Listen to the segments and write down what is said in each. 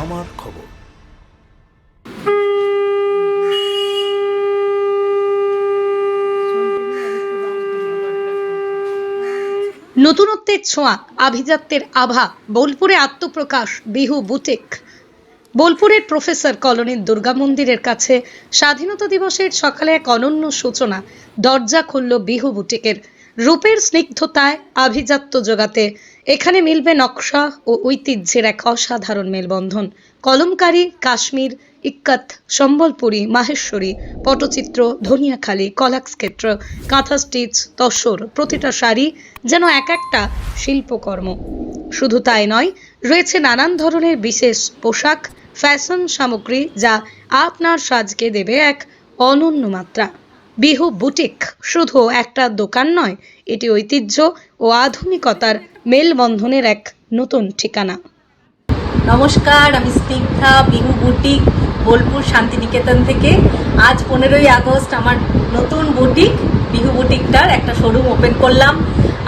আমার খবর। নতুনত্বের ছোঁয়া, আভিজাত্যের আভা, বোলপুরে আত্মপ্রকাশ, বিহু বুটিক। বোলপুরের প্রফেসর কলোনির দুর্গা মন্দিরের কাছে স্বাধীনতা দিবসের সকালে এক অনন্য সূচনা, দরজা খুলল বিহু বুটিকের রূপের স্নিগ্ধতায় আভিজাত্য জোগাতে। এখানে মিলবে নকশা ও ঐতিহ্যের এক অসাধারণ মেলবন্ধন। কলমকারী, কাশ্মীর, ইক্কাত, সম্বলপুরী, মাহেশ্বরী, পটচিত্র, ধনিয়াখালী কলাক্স ক্ষেত্র কাঁথা স্টিচ, তসর, প্রতিটা শাড়ি যেন এক একটা শিল্পকর্ম। শুধু তাই নয়, রয়েছে নানান ধরনের বিশেষ পোশাক, ফ্যাশন সামগ্রী যা আপনার সাজকে দেবে এক অনন্য মাত্রা। বিহু বুটিক শুধু একটা দোকান নয়, এটি ঐতিহ্য ও আধুনিকতার মেলবন্ধনের এক নতুন ঠিকানা। নমস্কার, আমি স্নিগ্ধা, বিহু বুটিক, বোলপুর শান্তিনিকেতন থেকে। আজ পনেরোই আগস্ট, আমার নতুন বুটিক, বিহু বুটিকটার একটা শোরুম ওপেন করলাম।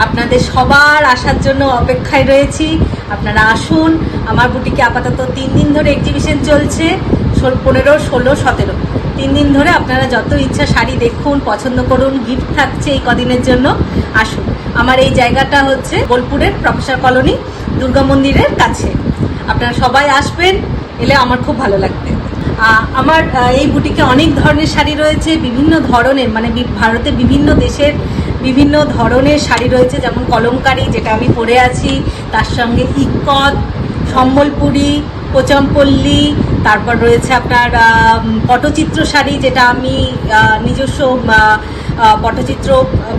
আপনাদের সবার আসার জন্য অপেক্ষায় রয়েছি। আপনারা আসুন, আমার বুটিকে আপাতত তিন দিন ধরে এক্সিবিশন চলছে পনেরো, ষোলো, সতেরো। তিন দিন ধরে আপনারা যত ইচ্ছা শাড়ি দেখুন, পছন্দ করুন গিফট থাকছে এই কদিনের জন্য, আসুন। আমার এই জায়গাটা হচ্ছে বোলপুরের প্রফেসর কলোনি, দুর্গা মন্দিরের কাছে। আপনারা সবাই আসবেন, এলে আমার খুব ভালো লাগবে। আমার এই বুটিকে অনেক ধরনের শাড়ি রয়েছে, বিভিন্ন ধরনের মানে ভারতের বিভিন্ন দেশের বিভিন্ন ধরনের শাড়ি রয়েছে, যেমন কলমকারি, যেটা আমি পরে আছি, তার সঙ্গে ইকত সম্বলপুরি, কোচমপল্লী, তারপর রয়েছে আপনার পটচিত্র শাড়ি যেটা আমি নিজস্ব পটচিত্র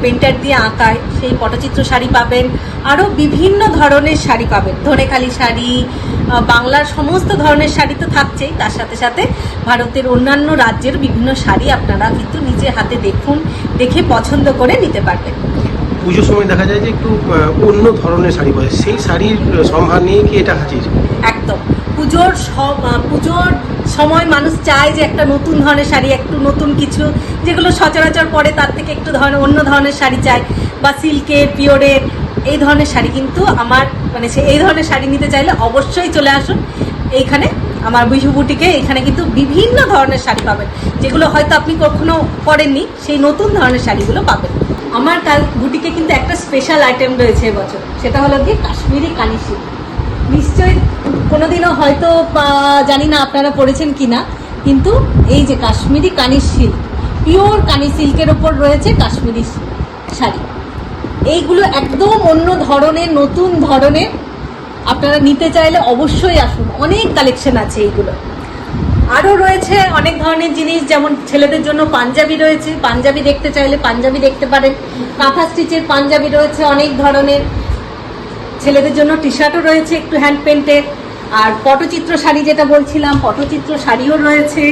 পেন্টার দিয়ে আঁকাই সেই পটচিত্র শাড়ি পাবেন। আরও বিভিন্ন ধরনের শাড়ি পাবেন। ধনেখালি শাড়ি বাংলার সমস্ত ধরনের শাড়ি তো থাকছেই। তার সাথে সাথে ভারতের অন্যান্য রাজ্যের বিভিন্ন শাড়ি আপনারা কিন্তু নিজে হাতে দেখুন, দেখে পছন্দ করে নিতে পারবেন। পুজোর সময় দেখা যায় যে একটু অন্য ধরনের শাড়ি পরে। সেই শাড়ির সম্ভার নিয়ে কি এটা হাজির? একদম। পুজোর পুজোর সময় মানুষ চায় যে একটা নতুন ধরনের শাড়ি, একটু নতুন কিছু, যেগুলো সচরাচর পরে তার থেকে একটু ধরনের, অন্য ধরনের শাড়ি চায়। বা সিল্কের, পিওরের, এই ধরনের শাড়ি। কিন্তু আমার মানে সে এই ধরনের শাড়ি নিতে চাইলে অবশ্যই চলে আসুন। এইখানে আমার বিহু বুটিকে এখানে কিন্তু বিভিন্ন ধরনের শাড়ি পাবেন, যেগুলো হয়তো আপনি কখনো পরেননি, সেই নতুন ধরনের শাড়িগুলো পাবেন। আমার কাল বুটিকে কিন্তু একটা স্পেশাল আইটেম রয়েছে এবছর সেটা হলো গিয়ে কাশ্মীরি কানিশি নিশ্চয়ই কোনোদিনও হয়তো জানি না আপনারা পড়েছেন কি না কিন্তু এই যে কাশ্মীরি কানি সিল্ক পিওর কানি সিল্কের ওপর রয়েছে কাশ্মীরি শাড়ি। এইগুলো একদম অন্য ধরনের, নতুন ধরনের, আপনারা নিতে চাইলে অবশ্যই আসুন। অনেক কালেকশন আছে এইগুলো। আরও রয়েছে অনেক ধরনের জিনিস, যেমন ছেলেদের জন্য পাঞ্জাবি রয়েছে। পাঞ্জাবি দেখতে চাইলে পাঞ্জাবি দেখতে পারেন। কাঁথা স্টিচের পাঞ্জাবি রয়েছে অনেক ধরনের। ছেলেদের জন্য টি শার্টও রয়েছে একটু হ্যান্ড পেন্টের আর পটচিত্র শাড়ি যেটা বলছিলাম, পটচিত্র শাড়িও রয়েছে।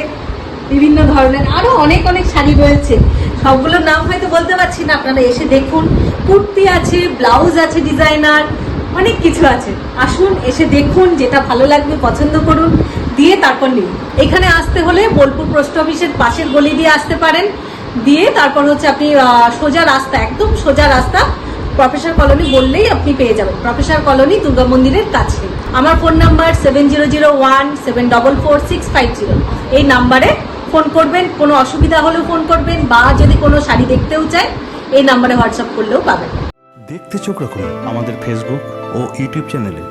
বিভিন্ন ধরনের আরও অনেক অনেক শাড়ি রয়েছে। সবগুলোর নাম হয়তো বলতে পারছি না, আপনারা এসে দেখুন। কুর্তি আছে, ব্লাউজ আছে ডিজাইনার, অনেক কিছু আছে। আসুন, এসে দেখুন, যেটা ভালো লাগবে পছন্দ করুন। দিয়ে তারপর নিন। এখানে আসতে হলে বোলপুর পোস্ট অফিসের পাশের গলি দিয়ে আসতে পারেন। দিয়ে তারপর হচ্ছে আপনি সোজা রাস্তা, একদম সোজা রাস্তা, প্রফেসর কলোনি বললেই আপনি পেয়ে যাবেন। প্রফেসর কলোনি, দুর্গা মন্দিরের কাছে। আমার phone number seven zero zero one seven double four six five zero. এই নাম্বারে ফোন করবেন, কোনো অসুবিধা হলেও ফোন করবেন, বা যদি কোনো শাড়ি দেখতেও চায়, এই নাম্বারে হোয়াটসঅ্যাপ করলেও পাবেন। দেখতে চোখ রাখুন আমাদের ফেসবুক ও ইউটিউব চ্যানেলে।